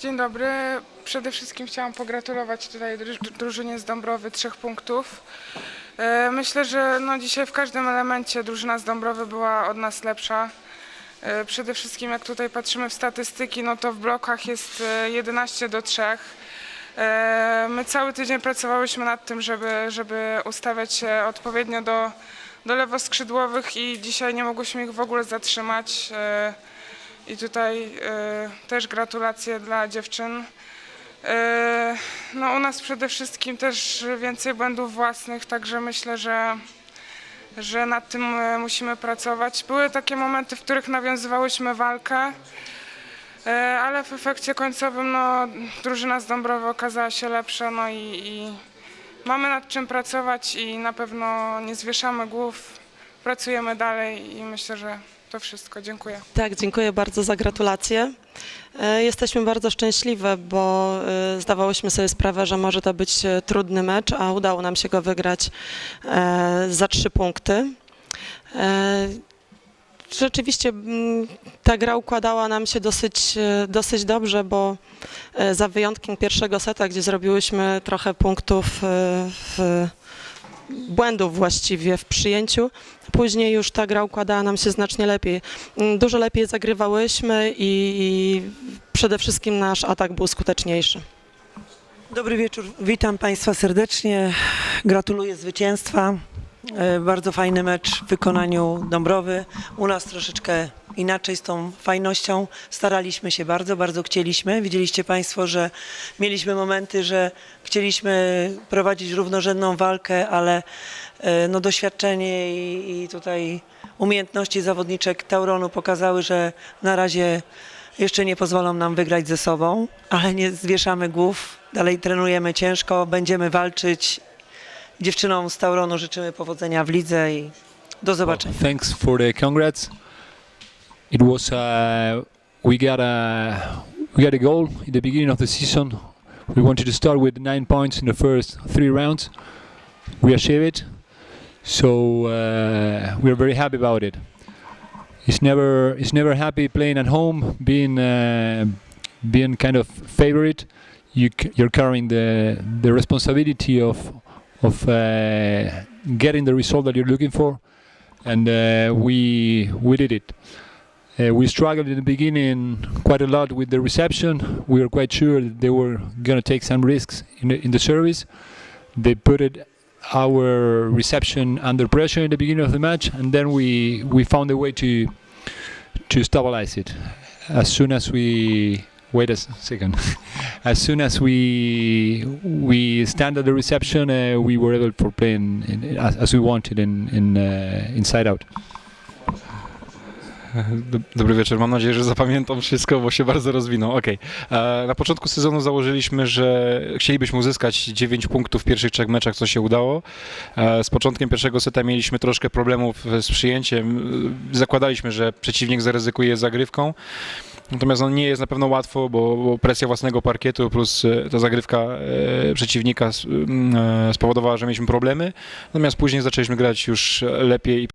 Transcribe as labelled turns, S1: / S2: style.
S1: Dzień dobry. Przede wszystkim chciałam pogratulować tutaj dru- drużynie z Dąbrowy trzech punktów. E, Myślę, że no dzisiaj w każdym elemencie drużyna z Dąbrowy była od nas lepsza. E, Przede wszystkim jak tutaj patrzymy w statystyki, no to w blokach jest e, 11 do 3. E, My cały tydzień pracowałyśmy nad tym, żeby, żeby ustawiać się odpowiednio do, do lewoskrzydłowych i dzisiaj nie mogłyśmy ich w ogóle zatrzymać. I tutaj e, też gratulacje dla dziewczyn. E, no u nas przede wszystkim też więcej błędów własnych, także myślę, że, że nad tym e, musimy pracować. Były takie momenty, w których nawiązywałyśmy walkę, ale w efekcie końcowym no, drużyna z Dąbrowy okazała się lepsza no i, i mamy nad czym pracować i na pewno nie zwieszamy głów, pracujemy dalej i myślę, że to wszystko. Dziękuję.
S2: Tak, dziękuję bardzo za gratulacje. E, Jesteśmy bardzo szczęśliwe, bo e, zdawałyśmy sobie sprawę, że może to być e, trudny mecz, a udało nam się go wygrać za trzy punkty. Rzeczywiście mm, ta gra układała nam się dosyć, dosyć dobrze, bo za wyjątkiem pierwszego seta, gdzie zrobiłyśmy trochę punktów w błędów właściwie w przyjęciu. Później już ta gra układała nam się znacznie lepiej. Mm, Dużo lepiej zagrywałyśmy i, i przede wszystkim nasz atak był skuteczniejszy.
S3: Dobry wieczór, witam Państwa serdecznie. Gratuluję zwycięstwa. E, Bardzo fajny mecz w wykonaniu Dąbrowy. U nas troszeczkę inaczej z tą fajnością. Staraliśmy się bardzo, bardzo chcieliśmy. Widzieliście Państwo, że mieliśmy momenty, że chcieliśmy prowadzić równorzędną walkę, ale e, no, doświadczenie i, i tutaj umiejętności zawodniczek Tauronu pokazały, że na razie jeszcze nie pozwolą nam wygrać ze sobą, ale nie zwieszamy głów. Dalej trenujemy ciężko, będziemy walczyć. Dziewczynom z Tauronu życzymy powodzenia w lidze i do zobaczenia.
S4: Thanks for the congrats. It was uh, we got a we got a goal in the beginning of the season. We wanted to start with nine points in the first three rounds. We achieved it, so uh, we're very happy about it. It's never it's never happy playing at home, being uh, being kind of favorite. You c- you're carrying the the responsibility of of uh, getting the result that you're looking for and uh, we we did it. Uh, we struggled in the beginning quite a lot with the reception. We were quite sure that they were going to take some risks in the, in the service. They put it our reception under pressure in the beginning of the match, and then we we found a way to to stabilize it. As soon as we wait a second, as soon as we we stand at the reception, uh, we were able for playing in, as, as we wanted in in uh, inside out.
S5: Dob- Dobry wieczór, mam nadzieję, że zapamiętam wszystko, bo się bardzo rozwinął. Okej. E, Na początku sezonu założyliśmy, że chcielibyśmy uzyskać 9 punktów w pierwszych trzech meczach, co się udało. E, Z początkiem pierwszego seta mieliśmy troszkę problemów z przyjęciem. E, Zakładaliśmy, że przeciwnik zaryzykuje zagrywką. Natomiast no, nie jest na pewno łatwo, bo, bo presja własnego parkietu plus e, ta zagrywka e, przeciwnika e, spowodowała, że mieliśmy problemy. Natomiast później zaczęliśmy grać już lepiej